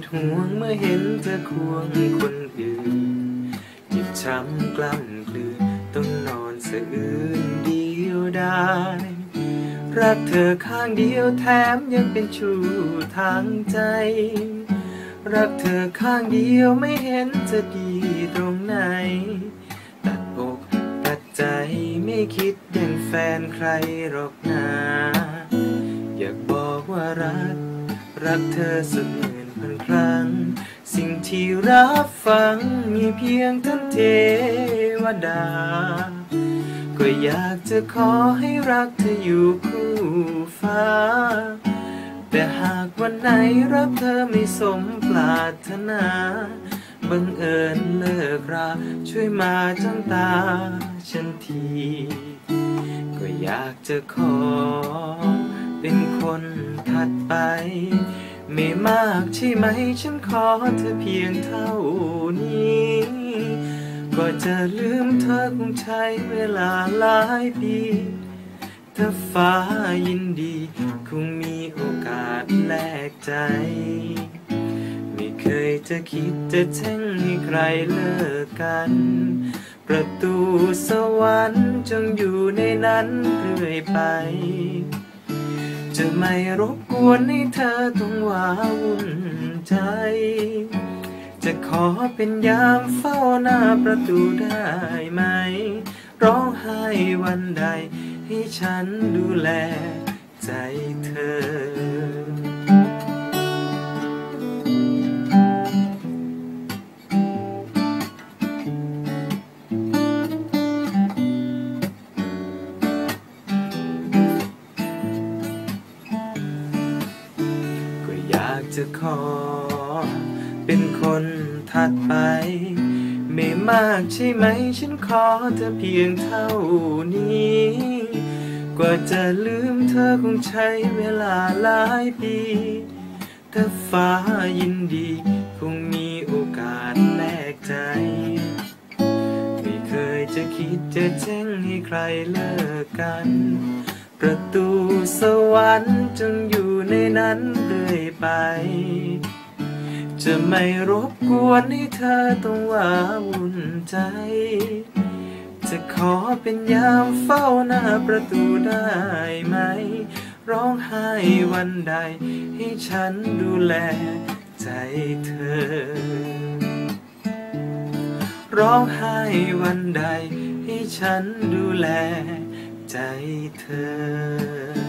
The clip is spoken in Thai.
ดห่วงเมื่อเห็นเธอควงคนอื่นเจ็บช้ำกล้ำกลืนต้องนอนสะอื้นเดียวดายรักเธอข้างเดียวแถมยังเป็นชู้ทางใจ รักเธอข้างเดียวไม่เห็นจะดีตรงไหน ตัดอกตัดใจไม่คิดแย่งแฟนใครหรอกนะ อยากบอกว่ารัก รักเธอสักหมื่น พันครั้ง สิ่งที่รับฟังมีเพียงท่านเทวดา ก็อยากจะขอให้รักเธออยู่คู่ฟ้า แต่หากวันไหนรักเธอไม่สมปรารถนาบังเอิญเลิกราช่วยมาจ้องตาฉันที ก็อยากจะขอเป็นคนถัดไป ไม่มากใช่ไหมฉันขอเธอเพียงเท่านี้ ก็จะลืมเธอคงใช้เวลาหลายปีถ้าฟ้ายินดี คงมีโอกาสแลกใจ ไม่เคยจะคิดจะแช่งให้ใครเลิกกัน ประตูสวรรค์จงอยู่ในนั้นเรื่อยไป จะไม่รบกวนให้เธอต้องว้าวุ่นใจ จะขอเป็นยามเฝ้าหน้าประตูได้ไหม ร้องไห้วันใด ให้ฉันดูแลใจเธอ จะขอ เป็นคนถัดไป ไม่มากใช่ไหม ฉันขอเธอเพียงเท่านี้ กว่าจะลืมเธอคงใช้เวลาหลายปีถ้าฟ้ายินดี คงมีโอกาสแลกใจ ไม่เคยจะคิดจะแจ้งให้ใครเลิกกัน ประตูสวรรค์จงอยู่ในนั้นเรื่อยไป จะไม่รบกวนให้เธอต้องว้าวุ่นใจ จะขอเป็นยามเฝ้าหน้าประตูได้ไหม ร้องไห้วันใด ให้ฉันดูแลใจเธอ ร้องไห้วันใด ให้ฉันดูแล ใจเธอ